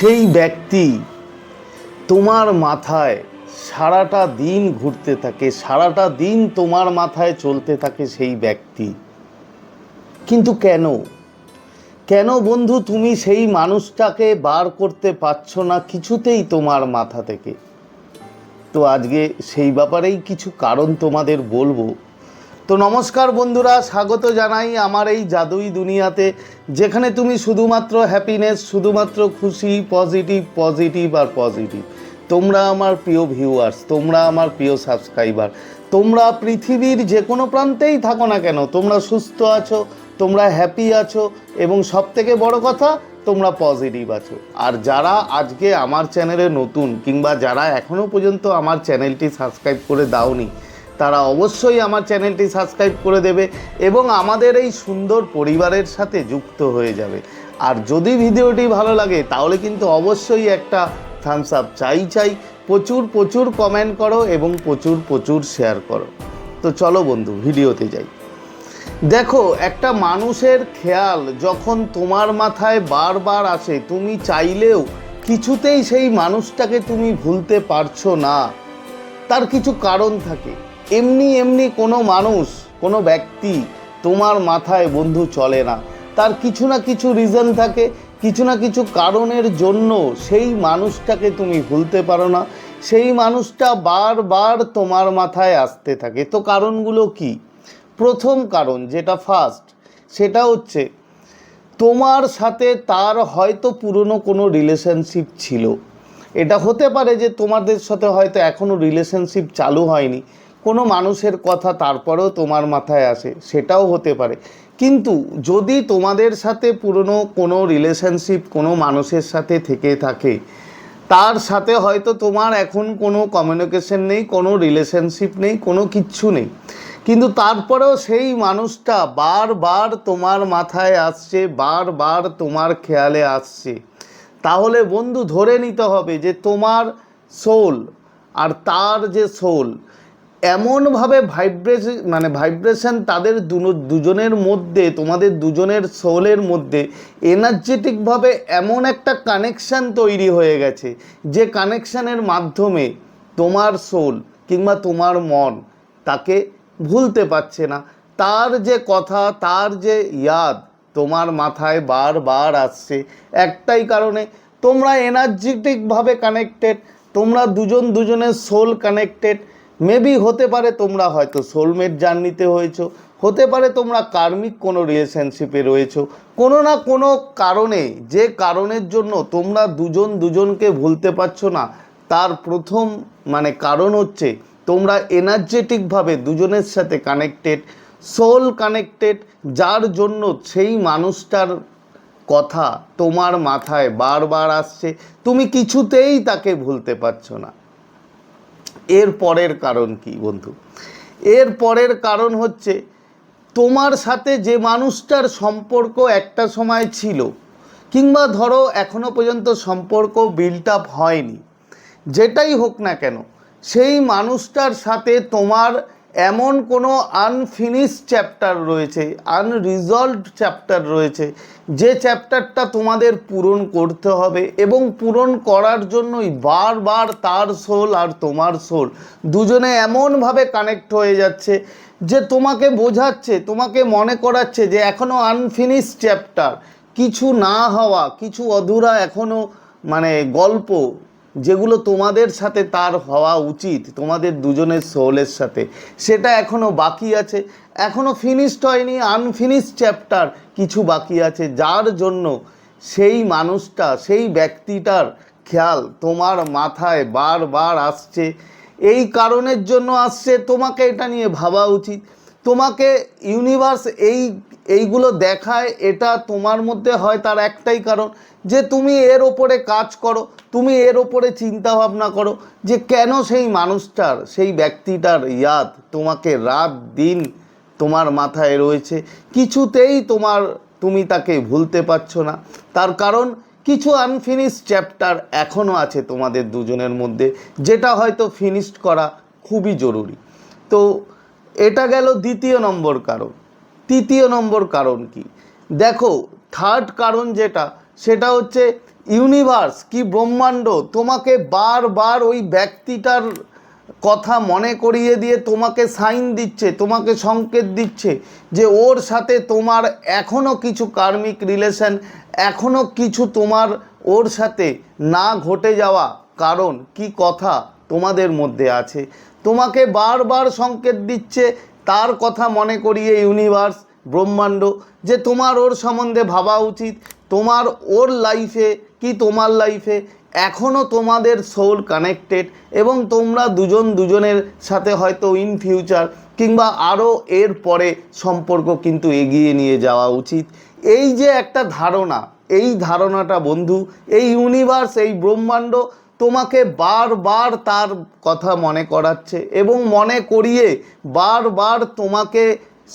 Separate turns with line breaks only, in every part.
সেই ব্যক্তি তোমার মাথায় সারাটা দিন ঘুরতে থাকে, সারাটা দিন তোমার মাথায় চলতে থাকে সেই ব্যক্তি। কিন্তু কেন? কেন বন্ধু তুমি সেই মানুষটাকে বার করতে পারছ না কিছুতেই তোমার মাথা থেকে? তো আজকে সেই ব্যাপারেই কিছু কারণ তোমাদের বলব। তো নমস্কার বন্ধুরা, স্বাগত জানাই আমার এই জাদুই দুনিয়াতে, যেখানে তুমি শুধুমাত্র হ্যাপিনেস শুধুমাত্র খুশি পজিটিভ পজিটিভ আর পজিটিভ তোমরা আমার প্রিয় ভিউয়ার্স তোমরা আমার প্রিয় সাবস্ক্রাইবার তোমরা পৃথিবীর যে কোনো প্রান্তেই থাকো না কেন, তোমরা সুস্থ আছো, তোমরা হ্যাপি আছো এবং সব থেকে বড় কথা, তোমরা পজিটিভ আছো। আর যারা আজকে আমার চ্যানেলে নতুন কিংবা যারা এখনও পর্যন্ত আমার চ্যানেলটি সাবস্ক্রাইব করে দাওনি তারা অবশ্যই আমার চ্যানেলটি সাবস্ক্রাইব করে দেবে এবং আমাদের এই সুন্দর পরিবারের সাথে যুক্ত হয়ে যাবে। আর যদি ভিডিওটি ভালো লাগে, তাহলে কিন্তু অবশ্যই একটা থামস আপ চাই চাই, প্রচুর প্রচুর কমেন্ট করো এবং প্রচুর প্রচুর শেয়ার করো। তো চলো বন্ধু, ভিডিওতে যাই। দেখো, একটা মানুষের খেয়াল যখন তোমার মাথায় বারবার আসে, তুমি চাইলেও কিছুতেই সেই মানুষটাকে তুমি ভুলতে পারছ না। তার কিছু কারণ থাকে। এমনি এমনি কোনো মানুষ, কোনো ব্যক্তি তোমার মাথায় বন্ধু চলে না। তার কিছু না কিছু রিজন থাকে, কিছু না কিছু কারণের জন্য সেই মানুষটাকে তুমি ভুলতে পারো না। সেই মানুষটা বারবার তোমার মাথায় আসতে থাকে। তো কারণগুলো কি? প্রথম কারণ যেটা ফার্স্ট সেটা হচ্ছে তোমার সাথে তার হয়তো পুরনো কোনো রিলেশনশিপ ছিল। এটা হতে পারে যে তোমাদের সাথে হয়তো এখনও রিলেশনশিপ চালু হয়নি। কোনো মানুষের কথা তারপরেও তোমার মাথায় আসে, সেটাও হতে পারে। কিন্তু যদি তোমাদের সাথে পুরনো কোনো রিলেশনশিপ কোনো মানুষের সাথে থেকে থাকে, তার সাথে হয়তো তোমার এখন কোনো কমিউনিকেশন নেই, কোনো রিলেশনশিপ নেই, কোনো কিচ্ছু নেই। কিন্তু তারপরেও সেই মানুষটা বারবার তোমার মাথায় আসছে, বারবার তোমার খেয়ালে আসছে। তাহলে বন্ধু ধরে নিতে হবে যে তোমার সোল আর তার যে সোল এমনভাবে ভাইব্রেশন মানে ভাইব্রেশন তাদের দুজনের মধ্যে, তোমাদের দুজনের সোলের মধ্যে এনার্জেটিকভাবে এমন একটা কানেকশান তৈরি হয়ে গেছে, যে কানেকশানের মাধ্যমে তোমার সোল কিংবা তোমার মন তাকে ভুলতে পারছে না। তার যে কথা, তার যে ইয়াদ তোমার মাথায় বারবার আসছে। একটাই কারণে তোমরা এনার্জেটিকভাবে কানেক্টেড তোমরা দুজন দুজনের সোল কানেক্টেড মেবি হতে পারে তোমরা হয়তো সোলমেট জার্নিতে হয়েছো, হতে পারে তোমরা কার্মিক কোনো রিলেশনশিপে রয়েছো, কোনো না কোনো কারণে, যে কারণের জন্য তোমরা দুজন দুজনকে ভুলতে পারছ না, তার প্রথম মানে কারণ হচ্ছে তোমরা এনার্জেটিকভাবে দুজনের সাথে কানেক্টেড সোল কানেক্টেড যার জন্য সেই মানুষটার কথা তোমার মাথায় বারবার আসছে, তুমি কিছুতেই তাকে ভুলতে পারছ না। এর পরের কারণ কি, বন্ধু? এর পরের কারণ হচ্ছে, তোমার সাথে যে মানুষটার সম্পর্ক একটা সময় ছিল, কিংবা ধরো এখনও পর্যন্ত সম্পর্ক বিল্ট আপ হয়নি, যেটাই হোক না কেন, সেই মানুষটার সাথে তোমার এমন কোনো আনফিনিশ চ্যাপ্টার রয়েছে আনরিজলভড চ্যাপ্টার রয়েছে, যে চ্যাপ্টারটা তোমাদের পূরণ করতে হবে এবং পূরণ করার জন্যই বারবার তার সোল আর তোমার সোল দুজনে এমনভাবে কানেক্ট হয়ে যাচ্ছে যে তোমাকে বোঝাচ্ছে, তোমাকে মনে করাচ্ছে যে এখনও আনফিনিশ চ্যাপ্টার কিছু না হওয়া, কিছু অধুরা এখনও মানে গল্প যেগুলো তোমাদের সাথে তার হওয়া উচিত, তোমাদের দুজনের সোলের সাথে। সেটা এখনও বাকি আছে। এখনও ফিনিশড হয়নি আনফিনিশড চ্যাপ্টার কিছু বাকি আছে। যার জন্য সেই মানুষটা, সেই ব্যক্তিটার খেয়াল তোমার মাথায় বারবার আসছে। এই কারণের জন্য আসছে, তোমাকে এটা নিয়ে ভাবা উচিত। তোমাকে ইউনিভার্স এই এইগুলো দেখায়, এটা তোমার মধ্যে হয়, তার একটাই কারণ যে তুমি এর ওপরে কাজ করো, তুমি এর ওপরে চিন্তা ভাবনা করো যে কেন সেই মানুষটার, সেই ব্যক্তিটার ইয়াদ তোমাকে রাত দিন তোমার মাথায় রয়েছে। কিছুতেই তোমার, তুমি তাকে ভুলতে পারছ না। তার কারণ কিছু আনফিনিশ চ্যাপ্টার এখনও আছে তোমাদের দুজনের মধ্যে, যেটা হয়তো ফিনিশড করা খুবই জরুরি। তো এটা গেল দ্বিতীয় নম্বর কারণ। তৃতীয় নম্বর কারণ কি? দেখো থার্ড কারণ যেটা, সেটা হচ্ছে ইউনিভার্স কি ব্রহ্মাণ্ড তোমাকে বারবার ওই ব্যক্তিটার কথা মনে করিয়ে দিয়ে তোমাকে সাইন দিচ্ছে, তোমাকে সংকেত দিচ্ছে যে ওর সাথে তোমার এখনও কিছু কার্মিক রিলেশন এখনও কিছু তোমার ওর সাথে না ঘটে যাওয়া কারণ কি কথা তোমাদের মধ্যে আছে। তোমাকে বারবার সংকেত দিচ্ছে তার কথা মনে করিয়ে ইউনিভার্স ব্রহ্মাণ্ড, যে তোমার ওর সম্বন্ধে ভাবা উচিত, তোমার ওর লাইফে কি তোমার লাইফে এখনও তোমাদের সোল কানেক্টেড এবং তোমরা দুজন দুজনের সাথে হয়তো ইন ফিউচার কিংবা আরও এর পরে সম্পর্ক কিন্তু এগিয়ে নিয়ে যাওয়া উচিত। এই যে একটা ধারণা, এই ধারণাটা বন্ধু, এই ইউনিভার্স এই ব্রহ্মাণ্ড তোমাকে বারবার তার কথা মনে করাচ্ছে এবং মনে করিয়ে বারবার তোমাকে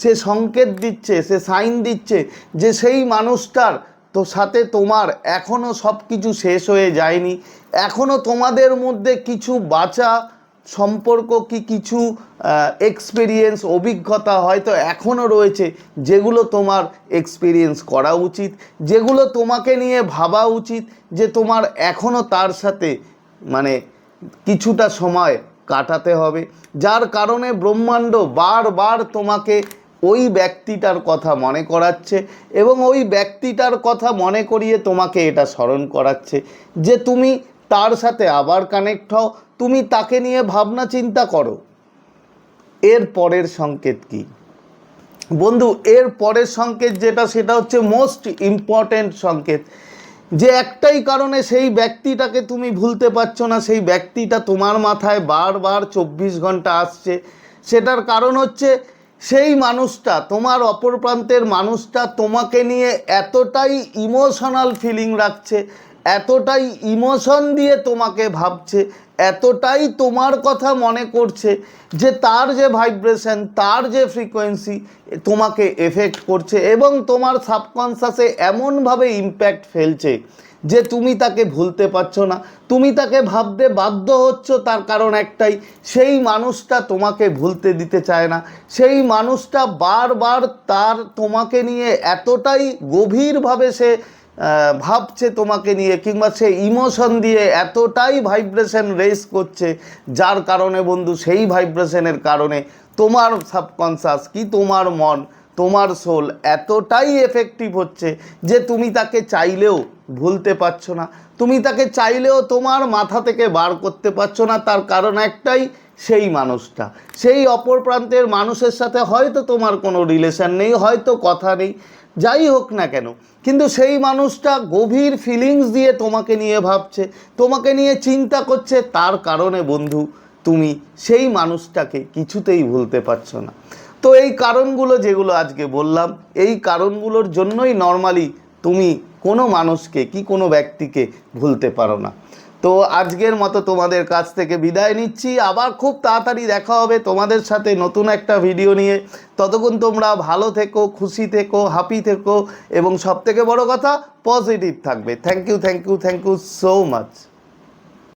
সে সংকেত দিচ্ছে, সে সাইন দিচ্ছে যে সেই মানুষটার তো সাথে তোমার এখনও সব কিছু শেষ হয়ে যায়নি। এখনও তোমাদের মধ্যে কিছু বাঁচা সম্পর্ক কি কিছু এক্সপিরিয়েন্স অভিজ্ঞতা হয়তো এখনও রয়েছে যেগুলো তোমার এক্সপিরিয়েন্স করা উচিত, যেগুলো তোমাকে নিয়ে ভাবা উচিত যে তোমার এখনও তার সাথে মানে কিছুটা সময় কাটাতে হবে। যার কারণে ব্রহ্মাণ্ড বারবার তোমাকে ওই ব্যক্তিটার কথা মনে করাচ্ছে এবং ওই ব্যক্তিটার কথা মনে করিয়ে তোমাকে এটা স্মরণ করাচ্ছে যে তুমি তার সাথে আবার কানেক্ট হও, তুমি তাকে নিয়ে ভাবনা চিন্তা করো। এর পরের সংকেত কি? বন্ধু, এর পরের সংকেত যেটা, সেটা হচ্ছে মোস্ট ইম্পর্ট্যান্ট সংকেত। যে একটাই কারণে সেই ব্যক্তিটাকে তুমি ভুলতে পারছ না, সেই ব্যক্তিটা তোমার মাথায় বারবার চব্বিশ ঘণ্টা আসছে। সেটার কারণ হচ্ছে সেই মানুষটা, তোমার অপর প্রান্তের মানুষটা তোমাকে নিয়ে এতটাই ইমোশনাল ফিলিং রাখছে, এতটাই ইমোশন দিয়ে তোমাকে ভাবছে এতটাই তোমার কথা মনে করছে যে তার যে ভাইব্রেশন তার যে ফ্রিকোয়েন্সি তোমাকে এফেক্ট করছে এবং তোমার সাবকনসাসে এমনভাবে ইম্প্যাক্ট ফেলছে যে তুমি তাকে ভুলতে পারছ না। তুমি তাকে ভাবতে বাধ্য হচ্ছ তার কারণ একটাই, সেই মানুষটা তোমাকে ভুলতে দিতে চায় না। সেই মানুষটা বারবার তার তোমাকে নিয়ে এতটাই গভীরভাবে সে ভাবছে তোমাকে নিয়ে কিংবা সে ইমোশন দিয়ে এতটাই ভাইব্রেশন রেস করছে, যার কারণে বন্ধু সেই ভাইব্রেশনের কারণে তোমার সাবকনসাস কি তোমার মন, তোমার সোল এতটাই এফেক্টিভ হচ্ছে যে তুমি তাকে চাইলেও ভুলতে পারছ না। তুমি তাকে চাইলেও তোমার মাথা থেকে বার করতে পারছ না, তার কারণ একটাই সেই মানুষটা। সেই অপর প্রান্তের মানুষের সাথে হয়তো তোমার কোনো রিলেশন নেই, হয়তো কথা নেই। যাই হোক না কেন, কিন্তু সেই মানুষটা গভীর ফিলিংস দিয়ে তোমাকে নিয়ে ভাবছে, তোমাকে নিয়ে চিন্তা করছে, তার কারণে বন্ধু তুমি সেই মানুষটাকে কিছুতেই ভুলতে পারছ না। তো এই কারণগুলো যেগুলো আজকে বললাম, এই কারণগুলোর জন্যই নর্মালি তুমি কোনো মানুষকে কি কোনো ব্যক্তিকে ভুলতে পারো না। তো আজকের মতো তোমাদের কাছ থেকে বিদায় নিচ্ছি। আবার খুব তাড়াতাড়ি দেখা হবে তোমাদের সাথে নতুন একটা ভিডিও নিয়ে। ততক্ষণ তোমরা ভালো থেকো, খুশি থেকো হ্যাপি থেকো এবং সবথেকে বড় কথা পজিটিভ থাকবে। Thank you thank you thank you so much